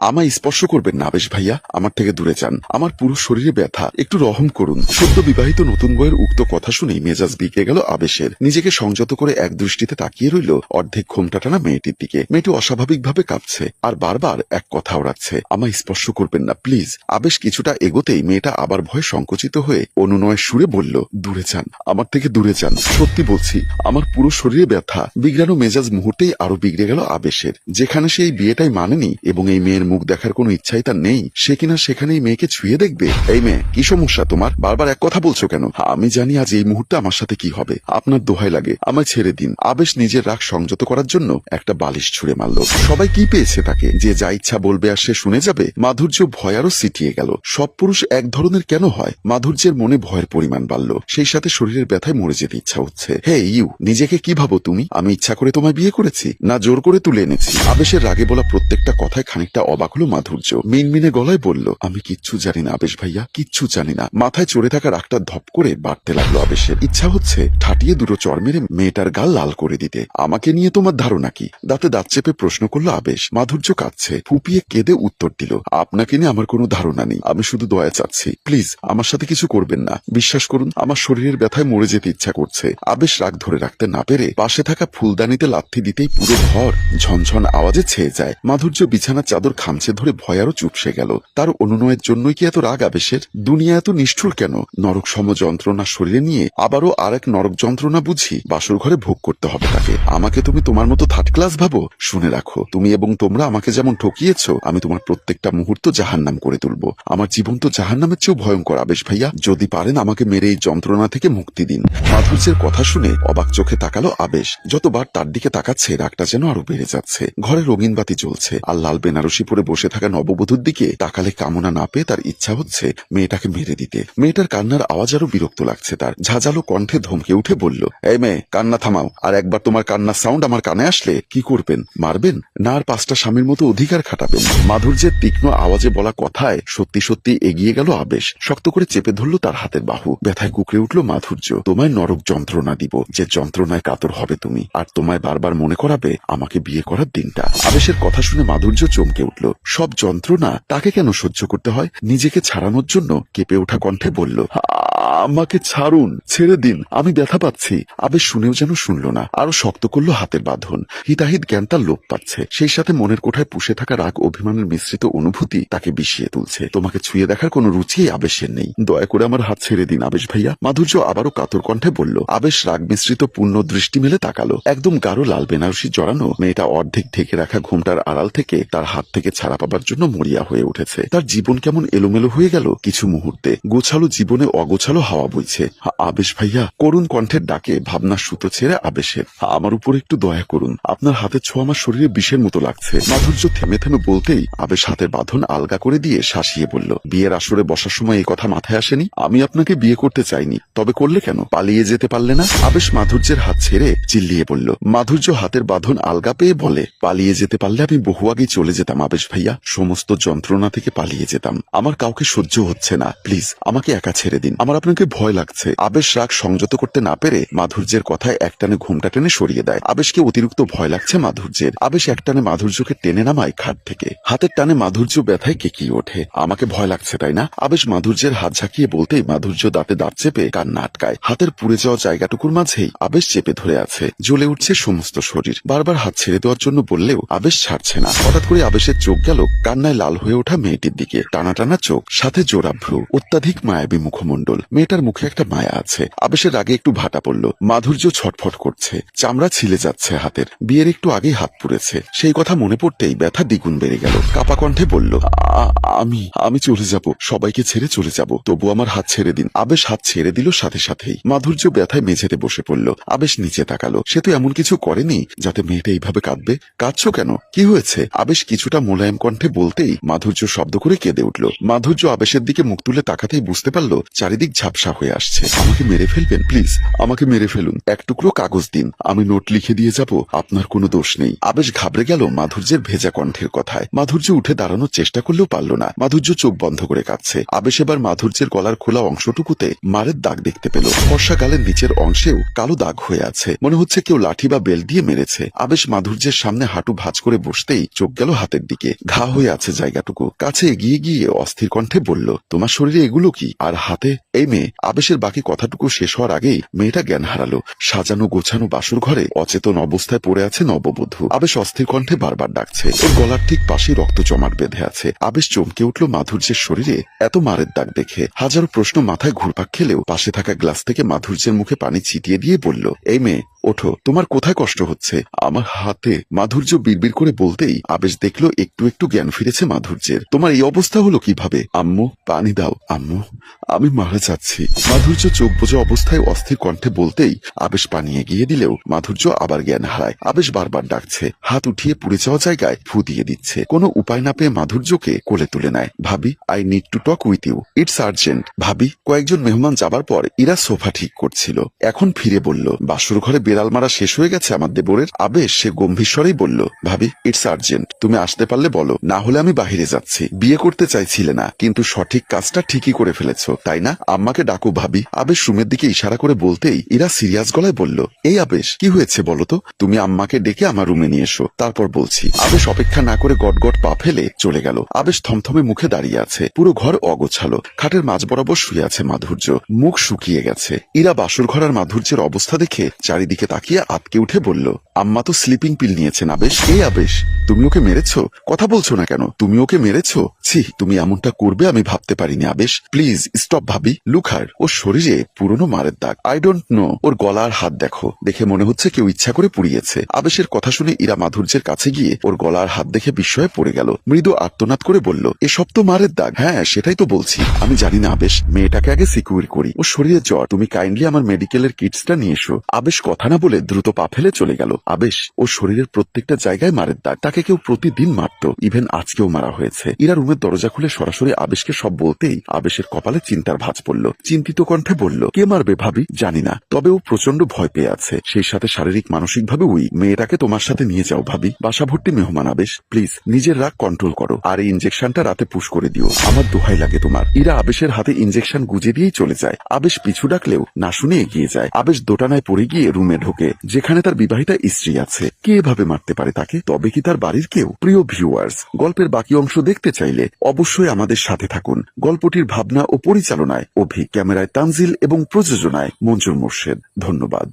আমায় স্পর্শ করবেন না, আবেশ ভাইয়া। আমার থেকে দূরে যান। আমার পুরো শরীরে ব্যথা। একটু রহম করুন। সদ্য বিবাহিত নতুন বইয়ের উক্ত কথা শুনেই মেজাজ বিকে গেল আবেশের। নিজেকে সংযত করে এক দৃষ্টিতে তাকিয়ে রইল অর্ধেক ঘোমটা টানা মেয়েটির দিকে। মেয়েটি অস্বাভাবিকভাবে কাঁপছে আর বারবার এক কথা ওড়াচ্ছে। আমায় স্পর্শ করবেন না, প্লিজ। আবেশ কিছুটা এগোতেই মেয়েটা আবার ভয়ে সংকুচিত হয়ে অনুনয় সুরে বলল, দূরে যান। আমার থেকে দূরে যান। সত্যি বলছি, আমার পুরো শরীরে ব্যথা। বিগড়ানো মেজাজ মুহূর্তেই আরও বিগড়ে গেল আবেশের। যেখানে সে এই বিয়েটাই মানেনি এবং এই মেয়ের মুখ দেখার কোনো ইচ্ছাই তার নেই। সে কিনা সেখানে এই মেয়েকে ছুঁয়ে দেখবে। এই মেয়ে, কি সমস্যা তোমার? বারবার এক কথা বলছো কেন? আমি জানি আজ এই মুহূর্তে আমার সাথে কি হবে। আপনার দোহাই লাগে। আমায় ছেড়ে দিন। আবেশ নিজের রাগ সংযত করার জন্য একটা বালিশ ছুঁড়ে মারল। সবাই কি পেয়েছে তাকে? যে যা ইচ্ছা বলবে আর সে শুনে যাবে? মাধুর্য ভয় আরও সিটিয়ে গেল। সব পুরুষ এক ধরনের কেন হয়? মাধুর্যের মনে ভয়ের পরিমাণ বাড়ল। সেই সাথে শরীরের ব্যথায় মরে যেতে ইচ্ছা হচ্ছে। হে ইউ, নিজেকে কি ভাবো তুমি? আমি ইচ্ছা করে তোমায় বিয়ে করেছি, না জোর করে তুলে এনেছি। আবেশের রাগে বলা প্রত্যেকটা কথায় খানিকটা অবাক হলো মাধুর্য। মিনমিনে গলায় বলল, আমি কিচ্ছু জানি না আবেশ ভাইয়া, কিচ্ছু জানি না। মাথায় চড়ে থাকা রাগটা ধপ করে বাড়তে লাগল আবেশের। ইচ্ছা হচ্ছে ঠাটিয়ে দুটো চর মেরে মেয়েটার গাল লাল করে দিতে। আমাকে নিয়ে তোমার ধারণা কি? দাঁতে দাঁত চেপে প্রশ্ন করল আবেশ। মাধুর্য কাঁদছে, ফুপিয়ে কেঁদে উত্তর দিল, আপনাকে নিয়ে আমার কোনো ধারণা নেই, আমি শুধু দয়া চাচ্ছি। প্লিজ, আমার সাথে কিছু করবেন না। বিশ্বাস করুন, আমার শরীরের ব্যথায় মরে যেতে ইচ্ছা করছে। আবেশ রাগ ধরে রাখতে না পেরে পাশে থাকা ফুলদানিতে লাথি দিতেই পুরো ঘর ঝনঝন আওয়াজে ছেয়ে যায়। মাধুর্য বিছানার চাদর খামছে ধরে ভয় আরও চুপসে গেল। তার অনুনয়ের জন্যই কি এত রাগ আবেশের? দুনিয়া এত নিষ্ঠুর কেন? নরক সম যন্ত্রণা শরীরে নিয়ে আবারও আর এক নরক যন্ত্রণা বুঝি। বাসর ঘরে ভোগ করতে হবে তাকে। আমাকে তুমি তোমার মতো থার্ড ক্লাস ভাবো? শুনে রাখো, তুমি এবং তোমরা আমাকে যেমন ঠকিয়েছ, আমি তোমার প্রত্যেকটা মুহূর্ত জাহান্নাম করে তুলবো। আমার জীবন তো জাহান্নামের চেয়েও ভয়ঙ্কর আবেশ ভাইয়া। যদি পারেন আমাকে মেরে এই যন্ত্রণা থেকে মুক্তি দিন। মাধুর্যের কথা শুনে অবাক চোখে তাকালো আবেশ। যতবার তার দিকে তাকাচ্ছে, রাগটা যেন আরও বেড়ে যাচ্ছে। ঘরে রঙিন বাতি জ্বলছে। আর লাল বেনারসি পরে বসে থাকা নববধূর দিকে তাকালে কামনা না পেয়ে তার ইচ্ছা হচ্ছে মেয়েটাকে মেরে দিতে। মেয়েটার কান্নার আওয়াজ আরও বিরক্ত লাগছে তার। ঝাঁঝালো কণ্ঠে ধমকে উঠে বলল, এই মেয়ে, কান্না থামাও। আর একবার তোমার কান্নার সাউন্ড আমার কানে আসলে কি করবেন? মারবেন? না, আর পাঁচটা স্বামীর মতো অধিকার খাটাবেন মাধুর্যের তীক্ষ্ণ আওয়াজে বলা কথায় সত্যি সত্যি এগিয়ে গেল আবেশ। শক্ত করে চেপে ধরল তার হাতের বাহু। ব্যথায় কুকড়ে উঠল মাধুর্য। তোমায় নরক যন্ত্রণা দিব। যে যন্ত্রণায় কাতর হবে তুমি। আর তোমায় বারবার মনে করাবে আমাকে বিয়ে করার দিনটা আবেশের কথা শুনে মাধুর্য চমকে উঠল। সব যন্ত্রণা তাকে কেন সহ্য করতে হয়? নিজেকে ছাড়ানোর জন্য কেঁপে ওঠা কণ্ঠে বলল আমাকে ছাড়ুন, ছেড়ে দিন, আমি ব্যথা পাচ্ছি। আবেশ শুনেও যেন শুনল না, আরও শক্ত করল হাতের বাঁধন। হিতাহিত জ্ঞান তার লোপ পাচ্ছে। সেই সাথে মনের কোঠায় পুষে থাকা রাগ অভিমানের মিশ্রিত অনুভূতি তাকে বিষিয়ে তুলছে। তোমাকে ছুঁয়ে দেখার কোনো রুচি আবেশের নেই। দয়া করে আমার হাত ছেড়ে দিন, আবেশ ভাইয়া। মাধুর্য আবারও কাতর কণ্ঠে বলল, আবেশ রাগ মিশ্রিত পূর্ণ দৃষ্টি মেলে তাকালো। একদম গাঢ় লাল বেনারসি জড়ানো মেয়েটা অর্ধেক ঢেকে রাখা ঘুমটার আড়াল থেকে তার হাত থেকে ছাড়া পাবার জন্য মরিয়া হয়ে উঠেছে। তার জীবন কেমন এলোমেলো হয়ে গেল কিছু মুহূর্তে। গোছালো জীবনে অগোছালো হাওয়া বইছে। আবেশ ভাইয়া, করুণ কণ্ঠের ডাকে ভাবনার সুতো ছেড়ে আবেশের। আমার উপর একটু দয়া করুন। আপনার হাতের ছোঁয়া আমার শরীরে বিষের মতো লাগছে। মাধুর্য থেমে থেমে বলতেই আবেশ হাতের বাঁধন আলগা করে দিয়ে শাসিয়ে বলল, বিয়ের আসরে বসার সময় এই কথা মাথায় আসেনি? আমি আপনাকে বিয়ে করতে চাইনি। তবে করলে কেন? পালিয়ে যেতে পারলে না? আবেশ মাধুর্যের হাত ছেড়ে চিল্লিয়ে বলল, মাধুর্য হাতের বাঁধন আলগা পেয়ে বলে, পালিয়ে যেতে পারলে আমি বহু আগেই চলে যেতাম আবেশ ভাইয়া। সমস্ত যন্ত্রণা থেকে পালিয়ে যেতাম। আমার কাউকে সহ্য হচ্ছে না। প্লিজ, আমাকে একা ছেড়ে দিন। আমার আপনাকে ভয় লাগছে। আবেশ রাগ সংযত করতে না পেরে মাধুর্যের কথায় একটানে ঘুমটা টেনে সরিয়ে দেয়। আবেশকে অতিরিক্ত ভয় লাগছে মাধুর্যের। আবেশ একটানে মাধুর্যকে টেনে নামায় খাট থেকে। হাতের টানে মাধুর্য ব্যথায় কেকিয়ে ওঠে। আমাকে ভয় লাগছে, তাই না? আবেশ মাধুর্যের হাত ঝাঁকিয়ে বলতেই মাধুর্য দাঁতে দাঁত চেপে কান্না আটকায়। হাতের পুড়ে যাওয়া জায়গাটুকুর মাঝেই আবেশ চেপে ধরে আছে। জ্বলে উঠছে সমস্ত শরীর। বারবার হাত ছেড়ে দেওয়ার জন্য বললেও আবেশ ছাড়ছে না। হঠাৎ করে আবেশের চোখ গেল কান্নায় লাল হয়ে ওঠা মেয়েটির দিকে। টানা টানা চোখ, সাথে জোড়া ভ্রু। অত্যাধিক মায়াবী মুখমণ্ডল। মেয়েটার মুখে একটা মায়া আছে। আবেশের আগে একটু ভাটা পড়ল। মাধুর্য ছটফট করছে। চামড়া ছিলে যাচ্ছে হাতের। বিয়ের একটু আগেই হাত পুড়েছে। সেই কথা মনে পড়তেই ব্যথা দ্বিগুণ বেড়ে গেল। কাপা কণ্ঠে বলল আমি আমি চলে যাব। সবাইকে ছেড়ে চলে যাব। তবু আমার হাত ছেড়ে দিন। আবেশ হাত ছেড়ে দিল সাথে সাথেই। মাধুর্য ব্যথায় মেঝেতে বসে পড়ল। আবেশ নিচে তাকালো। সে তো এমন কিছু করেনি যাতে মেয়েটা এইভাবে কাঁদবে। কাঁদছো কেন? কি হয়েছে? আবেশ কিছুটা মোলায়েম কণ্ঠে বলতেই মাধুর্য শব্দ করে কেঁদে উঠল। মাধুর্য আবেশের দিকে মুখ তুলে তাকাতেই বুঝতে পারল, চারিদিক ঝাপসা হয়ে আসছে। আমাকে মেরে ফেলবেন, প্লিজ? আমাকে মেরে ফেলুন। এক টুকরো কাগজ দিন। আমি নোট লিখে দিয়ে যাব, আপনার কোনো দোষ নেই। আবেশ ঘাবড়ে গেল মাধুর্যের ভেজা কণ্ঠের কথায়। মাধুর্য উঠে দাঁড়ানোর চেষ্টা করলেও পারল না। মাধুর্য চোখ বন্ধ করে কাঁদছে। আবেশ এবার মাধুর্যের গলার খোলা অংশটুকুতে মারের দাগ দেখতে পেল। বর্ষাকালের নিচের অংশেও কালো দাগ হয়ে আছে। মনে হচ্ছে কেউ লাঠি বা বেল দিয়ে মেরেছে। আবেশ মাধুর্যের সামনে হাঁটু ভাঁজ করে বসতেই চোখ গেল হাতের দিকে। ঘা হয়ে আছে জায়গাটুকু। কাছে এগিয়ে গিয়ে অস্থির কণ্ঠে বলল, তোমার শরীরে এগুলো কি? আর হাতে? এই মেয়ে। আবেশের বাকি কথাটুকু শেষ হওয়ার আগেই মেয়েটা জ্ঞান হারালো। সাজানো গোছানো বাসুর ঘরে অচেতন অবস্থায় পড়ে আছে নববধূ। আবেশ অস্থির কণ্ঠে বারবার ডাকছে। ওর গলার ঠিক পাশে রক্ত জমাট বেঁধে আছে। আবেশ চমকে উঠল মাধুর্যের শরীরে। এত মারের দাগ দেখে হাজারো প্রশ্ন মাথায় ঘুরপাক খেলেও পাশে থাকা গ্লাস থেকে মাধুর্যের মুখে পানি ছিটিয়ে দিয়ে বলল, এই মেয়ে ওঠো, তোমার কোথায় কষ্ট হচ্ছে? আমার হাতে মাধুর্য বিড়বিড় করে বলতেই আবেশ দেখল একটু একটু জ্ঞান ফিরেছে মাধুর্যের। তোমার এই অবস্থা হলো কীভাবে? আম্মু, পানি দাও। আম্মু, আমি মারা যাচ্ছি। মাধুর্য চোখ বোঝা অবস্থায় অস্থির কণ্ঠে বলতেই আবেশ পানি এগিয়ে দিলেও মাধুর্য আবার জ্ঞান হারায়। আবেশ বারবার ডাকছে। হাত উঠিয়ে পুড়ে যাওয়া জায়গায় ফু দিয়ে দিচ্ছে। কোনো উপায় না পেয়ে মাধুর্যকে কোলে তুলে নেয়। ভাবি I need to talk with you it's urgent ভাবি, কয়েকজন মেহমান যাবার পর ইরা সোফা ঠিক করছিল। এখন ফিরে বলল, বাসুর ঘরে বেড়াল মারা শেষ হয়ে গেছে আমার দেবরের আবেশ, সে গম্ভীর স্বরেই বলল, ভাবি ইটস আর্জেন্ট তুমি আসতে পারলে বলো, না হলে আমি বাহিরে যাচ্ছি। বিয়ে করতে চাইছিলে না, কিন্তু সঠিক কাজটা ঠিকই করে ফেলেছো, তাই না? আম্মাকে ডাকো, ভাবি। আবেশ রুমের দিকে ইশারা করে বলতেই ইরা সিরিয়াস গলায় বলল, এই আবেশ, কি হয়েছে বলো তো? তুমি আম্মাকে ডেকে আমার রুমে নিয়ে এসো, তারপর বলছি। আবেশ অপেক্ষা না করে গটগট পা ফেলে চলে গেল। আবেশ থমথমে মুখে দাঁড়িয়ে আছে, পুরো ঘর অগোছালো। খাটের মাঝ বরাবর শুয়ে আছে মাধুর্য, মুখ শুকিয়ে গেছে। ইরা বাসুর ঘরার মাধুর্যের অবস্থা দেখে চারিদিকে তাকিয়ে আতকে উঠে বলল আম্মা তো স্লিপিং পিল নিয়েছেন আবেশ এই আবেশ, তুমি ওকে মেরেছো? কথা বলছো না কেন? তুমি ওকে মেরেছো? ছি, তুমি এমনটা করবে আমি ভাবতে পারিনি আবেশ। প্লিজ স্টপ ভাবি। লুখার ওর শরীরে পুরনো মারের দাগ। আই ডোন্ট নো ওর গলা আর হাত দেখো। দেখে মনে হচ্ছে কেউ ইচ্ছা করে পুড়িয়েছে। আবেশের কথা শুনে ইরা মাধুর্যের কাছে গিয়ে ওর গলার হাত দেখে বিস্ময়ে পড়ে গেল। মৃদু আর্তনাদ করে বলল, এসব তো মারের দাগ। হ্যাঁ সেটাই তো বলছি। আমি জানি না আবেশ, মেয়েটাকে আগে সিকিউর করি। ও শরীরে জ্বর। তুমি কাইন্ডলি আমার মেডিকেলের কিটসটা নিয়ে এসো। আবেশ কথা না বলে দ্রুত পা ফেলে চলে গেল। আবেশ ও শরীরের প্রত্যেকটা জায়গায় মারের দাগ। তাকে কেউ প্রতিদিন মারত। ইভেন আজকেও মারা হয়েছে। ইরা রুমের দরজা খুলে সরাসরি আবেশকে সব বলতেই আবেশের কপালে চিন্তার ভাঁজ পড়ল। চিন্তিত কণ্ঠে বলল, কে মারবে ভাবি? জানি না। তবে ও প্রচণ্ড ভয় পেয়ে আছে। সেই সাথে শারীরিক মানসিক ভাবে উই মেয়েটাকে তোমার সাথে নিয়ে যাও ভাবি। বাসা ভর্তি মেহমান আবেশ প্লিজ নিজের রাগ কন্ট্রোল করো। আর এই ইঞ্জেকশনটা রাতে পুশ করে দিও। আমার দোহাই লাগে তোমার। ইরা আবেশের হাতে ইঞ্জেকশন গুজে দিয়েই চলে যায়। আবেশ পিছু ডাকলেও না শুনে এগিয়ে যায়। আবেশ দোটানায় পড়ে গিয়ে রুমে ঢোকে, যেখানে তার বিবাহিতা স্ত্রী আছে। কে ভাবে মারতে পারে তাকে? তবে কি তার বাড়ির কেউ? প্রিয় ভিউয়ার্স গল্পের বাকি অংশ দেখতে চাইলে অবশ্যই আমাদের সাথে থাকুন। গল্পটির ভাবনা ও পরিচালনায় অভি, ক্যামেরায় তানজিল এবং প্রযোজনায় মঞ্জুর মোর্শেদ। ধন্যবাদ।